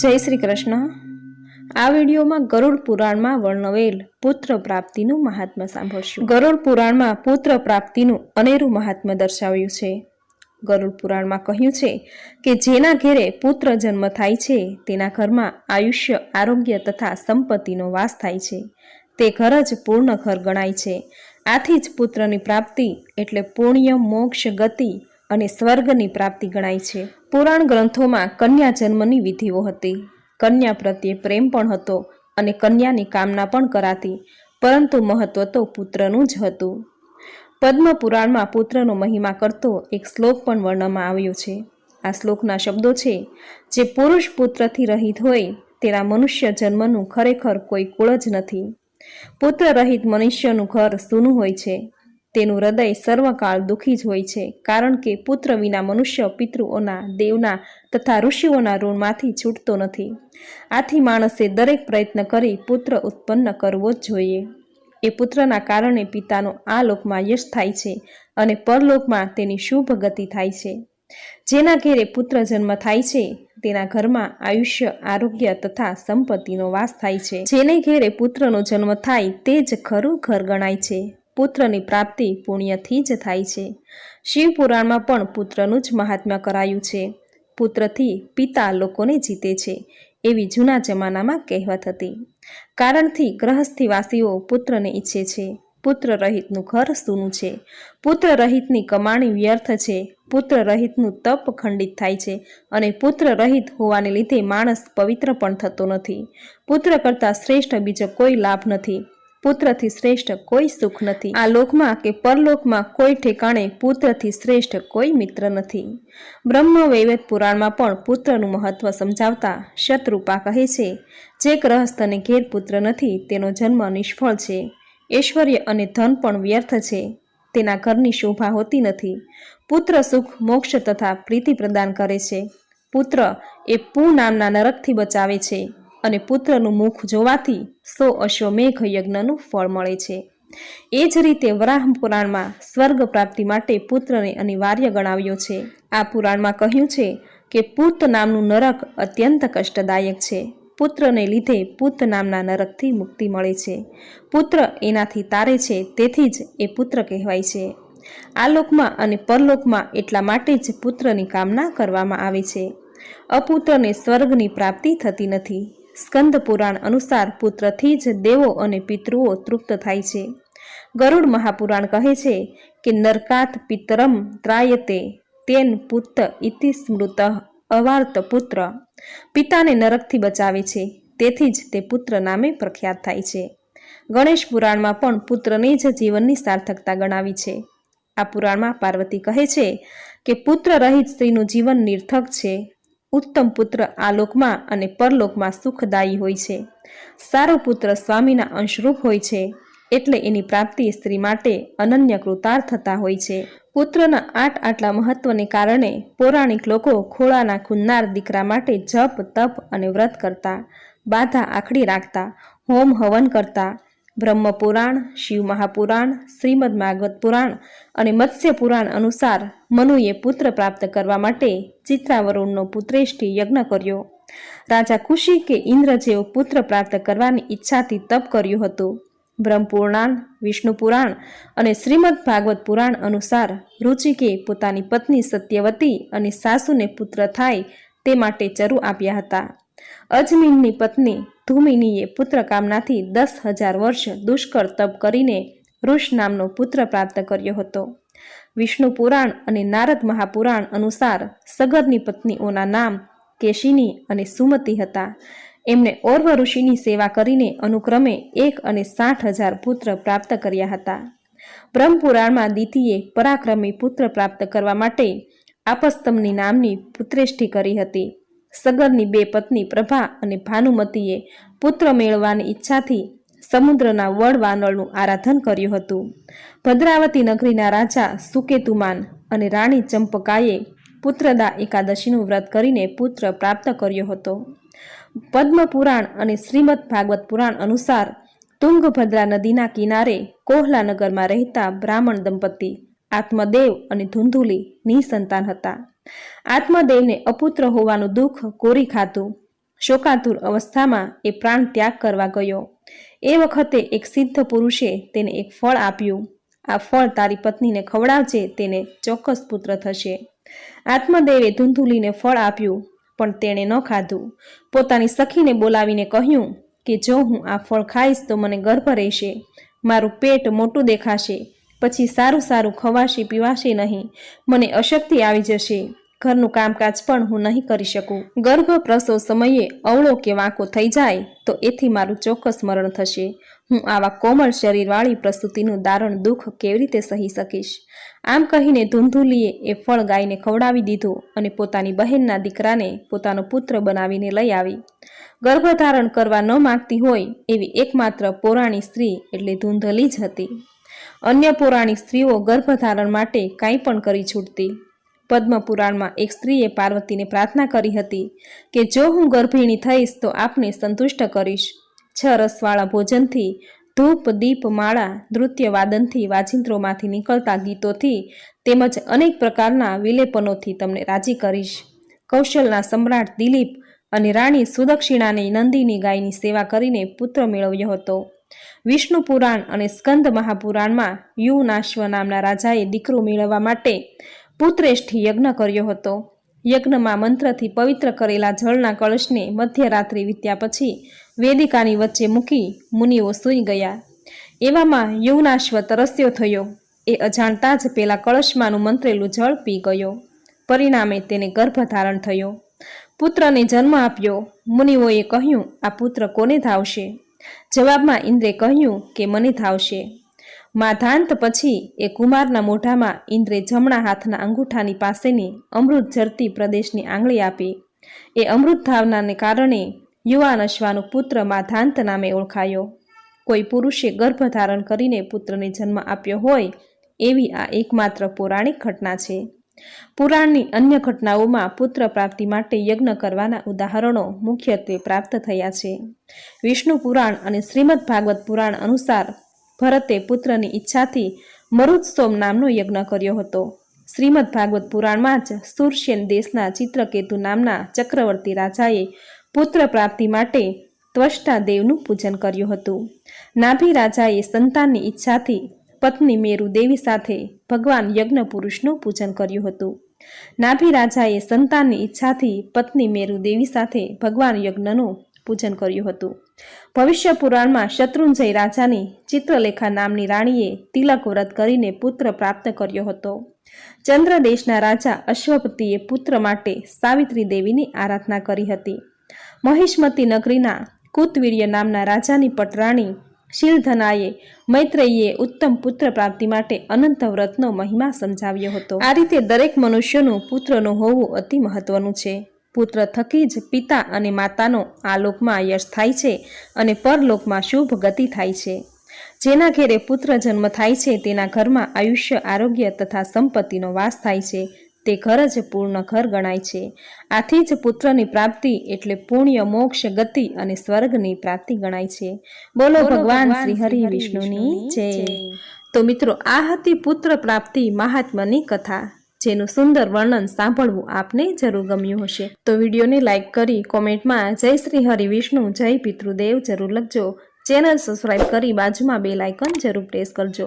જય શ્રી કૃષ્ણ. આ વિડીયોમાં ગરુડ પુરાણમાં વર્ણવેલ પુત્ર પ્રાપ્તિનું મહાત્મ્ય સાંભળશું. ગરુડ પુરાણમાં પુત્ર પ્રાપ્તિનું અનેરું મહાત્મ્ય દર્શાવ્યું છે. ગરુડ પુરાણમાં કહ્યું છે કે જેના ઘેરે પુત્ર જન્મ થાય છે, તેના ઘરમાં આયુષ્ય, આરોગ્ય તથા સંપત્તિનો વાસ થાય છે. તે ઘર જ પૂર્ણ ઘર ગણાય છે. આથી જ પુત્રની પ્રાપ્તિ એટલે પુણ્ય, મોક્ષ, ગતિ અને સ્વર્ગની પ્રાપ્તિ ગણાય છે. પુરાણ ગ્રંથોમાં કન્યા જન્મની વિધિઓ હતી. કન્યા પ્રત્યે પ્રેમ પણ હતો અને કન્યાની કામના પણ કરાતી, પરંતુ મહત્વ તો પુત્રનું જ હતું. પદ્મ પુરાણમાં પુત્રનો મહિમા કરતો એક શ્લોક પણ વર્ણનમાં આવ્યો છે. આ શ્લોકના શબ્દો છે, જે પુરુષ પુત્રથી રહિત હોય, તેના મનુષ્ય જન્મનું ખરેખર કોઈ કુળ જ નથી. પુત્ર રહિત મનુષ્યનું ઘર સૂનું હોય છે. તેનું હૃદય સર્વકાળ દુઃખી જ હોય છે, કારણ કે પુત્ર વિના મનુષ્ય પિતૃઓના, દેવના તથા ઋષિઓના ઋણમાંથી છૂટતો નથી. આથી માણસે દરેક પ્રયત્ન કરી પુત્ર ઉત્પન્ન કરવો જ જોઈએ. એ પુત્રના કારણે પિતાનો આ લોકમાં યશ થાય છે અને પરલોકમાં તેની શુભ ગતિ થાય છે. જેના ઘેરે પુત્ર જન્મ થાય છે, તેના ઘરમાં આયુષ્ય, આરોગ્ય તથા સંપત્તિનો વાસ થાય છે. જેને ઘેરે પુત્રનો જન્મ થાય તે જ ખરું ઘર ગણાય છે. પુત્રની પ્રાપ્તિ પુણ્યથી જ થાય છે. શિવ પુરાણમાં પણ પુત્રનું જ મહાત્મ્ય કરાયું છે. પુત્રથી પિતા લોકોને જીતે છે, એવી જૂના જમાનામાં કહેવત હતી. કારણથી ગ્રહસ્થિવાસીઓ પુત્રને ઈચ્છે છે. પુત્ર રહિતનું ઘર સૂનું છે. પુત્ર રહિતની કમાણી વ્યર્થ છે. પુત્ર રહિતનું તપ ખંડિત થાય છે અને પુત્ર રહિત હોવાને લીધે માણસ પવિત્ર પણ થતો નથી. પુત્ર કરતાં શ્રેષ્ઠ બીજો કોઈ લાભ નથી. પુત્રથી શ્રેષ્ઠ કોઈ સુખ નથી. આ લોકમાં કે પરલોકમાં કોઈ ઠેકાણે પુત્રથી શ્રેષ્ઠ કોઈ મિત્ર નથી. બ્રહ્મ વૈવેદ પુરાણમાં પણ પુત્રનું મહત્વ સમજાવતા શત્રુપા કહે છે, જે ગ્રહસ્થને ઘેર પુત્ર નથી, તેનો જન્મ નિષ્ફળ છે. ઐશ્વર્ય અને ધન પણ વ્યર્થ છે. તેના ઘરની શોભા હોતી નથી. પુત્ર સુખ, મોક્ષ તથા પ્રીતિ પ્રદાન કરે છે. પુત્ર એ પૂ નામના નરકથી બચાવે છે. અને પુત્રનું મુખ જોવાથી સો અશ્વમેઘ યજ્ઞનું ફળ મળે છે. એ જ રીતે વરાહ પુરાણમાં સ્વર્ગ પ્રાપ્તિ માટે પુત્રને અનિવાર્ય ગણાવ્યો છે. આ પુરાણમાં કહ્યું છે કે પુત નામનું નરક અત્યંત કષ્ટદાયક છે. પુત્રને લીધે પુત નામના નરકથી મુક્તિ મળે છે. પુત્ર એનાથી તારે છે તેથી જ એ પુત્ર કહેવાય છે. આ લોકમાં અને પરલોકમાં એટલા માટે જ પુત્રની કામના કરવામાં આવે છે. અપુત્રને સ્વર્ગની પ્રાપ્તિ થતી નથી. સ્કંદ પુરાણ અનુસાર પુત્રથી જ દેવો અને પિતૃઓ તૃપ્ત થાય છે. ગરુડ મહાપુરાણ કહે છે કે, નરકાત પિતરમ ત્રાયતે તેન પુત્ત ઇતિ સ્મૃત અવાર્ત પુત્ર. પિતાને નરકથી બચાવે છે, તેથી જ તે પુત્ર નામે પ્રખ્યાત થાય છે. ગણેશ પુરાણમાં પણ પુત્રને જ જીવનની સાર્થકતા ગણાવી છે. આ પુરાણમાં પાર્વતી કહે છે કે, પુત્ર રહિત સ્ત્રીનું જીવન નિર્થક છે. ઉત્તમ પુત્ર આલોકમાં અને પરલોકમાં સુખદાયી હોય છે. સારો પુત્ર સ્વામીના અંશરૂપ હોય છે, એટલે એની પ્રાપ્તિ સ્ત્રી માટે અનન્ય કૃતાર થતા હોય છે. પુત્રના આઠ આટલા મહત્વને કારણે પૌરાણિક લોકો ખોળાના ખુન્નાર દીકરા માટે જપ, તપ અને વ્રત કરતા, બાધા આખડી રાખતા, હોમ હવન કરતા બ્રહ્મ પુરાણ શિવ મહાપુરાણ, શ્રીમદ ભાગવત પુરાણ અને મત્સ્ય પુરાણ અનુસાર મનુએ પુત્ર પ્રાપ્ત કરવા માટે ચિત્રાવરુણનો પુત્રેષ્ઠી યજ્ઞ કર્યો. રાજા ખુશી કે ઇન્દ્ર જેવો પુત્ર પ્રાપ્ત કરવાની ઈચ્છાથી તપ કર્યું હતું. બ્રહ્મપુરાણ વિષ્ણુ પુરાણ અને શ્રીમદ ભાગવત પુરાણ અનુસાર રુચિકે પોતાની પત્ની સત્યવતી અને સાસુને પુત્ર થાય તે માટે ચરુ આપ્યા હતા. અજમીનની પત્ની ધૂમિનીએ પુત્ર કામનાથી દસ હજાર વર્ષ દુષ્કર તપ કરીને ઋષ નામનો પુત્ર પ્રાપ્ત કર્યો હતો. વિષ્ણુ પુરાણ અને નારદ મહાપુરાણ અનુસાર સગરની પત્નીઓના નામ કેશિની અને સુમતી હતા. એમણે ઓર્વ ઋષિની સેવા કરીને અનુક્રમે એક અને સાઠ હજાર પુત્ર પ્રાપ્ત કર્યા હતા. બ્રહ્મપુરાણમાં દીતીએ પરાક્રમી પુત્ર પ્રાપ્ત કરવા માટે આપસ્તમની નામની પુત્રેષ્ઠી કરી હતી. સગરની બે પત્ની પ્રભા અને ભાનુમતીએ પુત્ર મેળવવાની ઈચ્છાથી સમુદ્રના વડ વાનળનું આરાધન કર્યું હતું. ભદ્રાવતી નગરીના રાજા સુકેતુમાન અને રાણી ચંપકાએ પુત્રદા એકાદશીનું વ્રત કરીને પુત્ર પ્રાપ્ત કર્યો હતો. પદ્મપુરાણ અને શ્રીમદ ભાગવત પુરાણ અનુસાર તુંગભદ્રા નદીના કિનારે કોહલાનગરમાં રહેતા બ્રાહ્મણ દંપતી, આત્મદેવ અને ધુંધુલી નિસંતાન હતા. આત્મદેવને અપુત્ર હોવાનું દુઃખ કોરી ખાતું. શોકાતુર અવસ્થામાં એ પ્રાણ ત્યાગ કરવા ગયો. એ વખતે એક સિદ્ધ પુરુષે તેને એક ફળ આપ્યું. આ ફળ તારી પત્નીને ખવડાવજે, તેને ચોક્કસ પુત્ર થશે. આત્મદેવે ધૂંધુલીને ફળ આપ્યું, પણ તેણે ન ખાધું. પોતાની સખીને બોલાવીને કહ્યું કે, જો હું આ ફળ ખાઈશ તો મને ગર્ભ રહેશે. મારું પેટ મોટું દેખાશે. પછી સારું સારું ખવાશે પીવાશે નહીં. મને અશક્તિ આવી જશે. ઘરનું કામકાજ પણ હું નહીં કરી શકું. ગર્ભ પ્રસવ સમયે અવળો કે વાંકો થઈ જાય તો એથી મારું ચોક્કસ મરણ થશે. હું આવા કોમળ શરીરવાળી પ્રસૂતિનું દારૂણ દુઃખ કેવી રીતે સહી શકીશ? આમ કહીને ધૂંધુલીએ એ ફળ ગાયને ખવડાવી દીધું અને પોતાની બહેનના દીકરાને પોતાનો પુત્ર બનાવીને લઈ આવી. ગર્ભધારણ કરવા ન માગતી હોય એવી એકમાત્ર પૌરાણિક સ્ત્રી એટલે ધૂંધલી જ હતી. અન્ય પૌરાણિક સ્ત્રીઓ ગર્ભધારણ માટે કાંઈ પણ કરી છૂટતી. પદ્મપુરાણમાં એક સ્ત્રીએ પાર્વતીને પ્રાર્થના કરી હતી કે જો હું ગર્ભિણી થઈશ તો આપને સંતુષ્ટ કરીશ. છ રસવાળા ભોજનથી ધૂપ, દીપ, માળા, નૃત્ય વાદનથી વાજિંત્રોમાંથી નીકળતા ગીતોથી તેમજ અનેક પ્રકારના વિલેપનોથી તમને રાજી કરીશ. કૌશલના સમ્રાટ દિલીપ અને રાણી સુદક્ષિણાને નંદીની ગાયની સેવા કરીને પુત્ર મેળવ્યો હતો. વિષ્ણુ પુરાણ અને સ્કંદ મહાપુરાણમાં યુનાશ્વ નામના રાજાએ દીકરો મેળવવા માટે પુત્રેષ્ઠી યજ્ઞ કર્યો હતો. યજ્ઞમાં મંત્રથી પવિત્ર કરેલા જળના કળશને મધ્યરાત્રિ વીત્યા પછી વેદિકાની વચ્ચે મૂકી મુનિઓ સૂઈ ગયા. એવામાં યુવનાશ્વ તરસ્યો થયો. એ અજાણતા જ પેલા કળશમાંનું મંત્રેલું જળ પી ગયો. પરિણામે તેને ગર્ભધારણ થયો. પુત્રને જન્મ આપ્યો. મુનિઓએ કહ્યું, આ પુત્ર કોને ધાવશે? જવાબમાં ઇન્દ્રે કહ્યું કે મને ધાવશે માધાંત પછી એ કુમારના મોઢામાં ઇન્દ્રે જમણા હાથના અંગૂઠાની પાસેની અમૃત ઝરતી પ્રદેશની આંગળી આપી. એ અમૃત ધાવનાને કારણે યુવાન અશ્વાનો પુત્ર માધાંત નામે ઓળખાયો. કોઈ પુરુષે ગર્ભ ધારણ કરીને પુત્રને જન્મ આપ્યો હોય, એવી આ એકમાત્ર પૌરાણિક ઘટના છે. પુરાણની અન્ય ઘટનાઓમાં પુત્ર પ્રાપ્તિ માટે યજ્ઞ કરવાના ઉદાહરણો મુખ્યત્વે પ્રાપ્ત થયા છે. વિષ્ણુ પુરાણ અને શ્રીમદ ભાગવત પુરાણ અનુસાર ભરતે પુત્રની ઈચ્છાથી મરુત્સોમ નામનો યજ્ઞ કર્યો હતો. શ્રીમદ ભાગવત પુરાણમાં જ સુરસેન દેશના ચિત્રકેતુ નામના ચક્રવર્તી રાજાએ પુત્ર પ્રાપ્તિ માટે ત્વષ્ટા દેવનું પૂજન કર્યું હતું. નાભી રાજાએ સંતાનની ઈચ્છાથી પત્ની મેરુ દેવી સાથે ભગવાન યજ્ઞ પુરુષનું પૂજન કર્યું હતું. નાભી રાજાએ સંતાનની ઈચ્છાથી પત્ની મેરુ દેવી સાથે ભગવાન યજ્ઞનું પૂજન કર્યું હતું. ભવિષ્ય પુરાણમાં શત્રુંજય રાજાની ચિત્રલેખા નામની રાણીએ તિલક વ્રત કરીને પુત્ર પ્રાપ્ત કર્યો હતો. ચંદ્ર દેશના રાજા અશ્વપતિએ પુત્ર માટે સાવિત્રી દેવીની આરાધના કરી હતી. મહિષ્મતી નગરીના કુતવીર્ય નામના રાજાની પટરાણી શીલધનાએ મૈત્રેયીએ ઉત્તમ પુત્ર પ્રાપ્તિ માટે અનંત વ્રતનો મહિમા સમજાવ્યો હતો. આ રીતે દરેક મનુષ્યનું પુત્રનું હોવું અતિ મહત્વનું છે. પુત્ર થકી જ પિતા અને માતાનો આ લોકમાં યશ થાય છે અને પરલોકમાં શુભ ગતિ થાય છે. જેના ઘેરે પુત્ર જન્મ થાય છે તેના ઘરમાં આયુષ્ય, આરોગ્ય તથા સંપત્તિનો વાસ થાય છે. તે ઘર જ પૂર્ણ ઘર ગણાય છે. આથી જ પુત્રની પ્રાપ્તિ એટલે પુણ્ય મોક્ષ ગતિ અને સ્વર્ગની પ્રાપ્તિ ગણાય છે. બોલો ભગવાન શ્રી હરિ વિષ્ણુની જય. તો મિત્રો આ હતી પુત્ર પ્રાપ્તિ મહાત્માની કથા જેનું સુંદર વર્ણન સાંભળવું આપને જરૂર ગમ્યું હશે. તો વિડીયોને લાઇક કરી કોમેન્ટમાં જય શ્રી હરિ વિષ્ણુ જય પિતૃદેવ જરૂર લખજો. ચેનલ સબસ્ક્રાઇબ કરી બાજુમાં બે લાઇકન જરૂર પ્રેસ કરજો.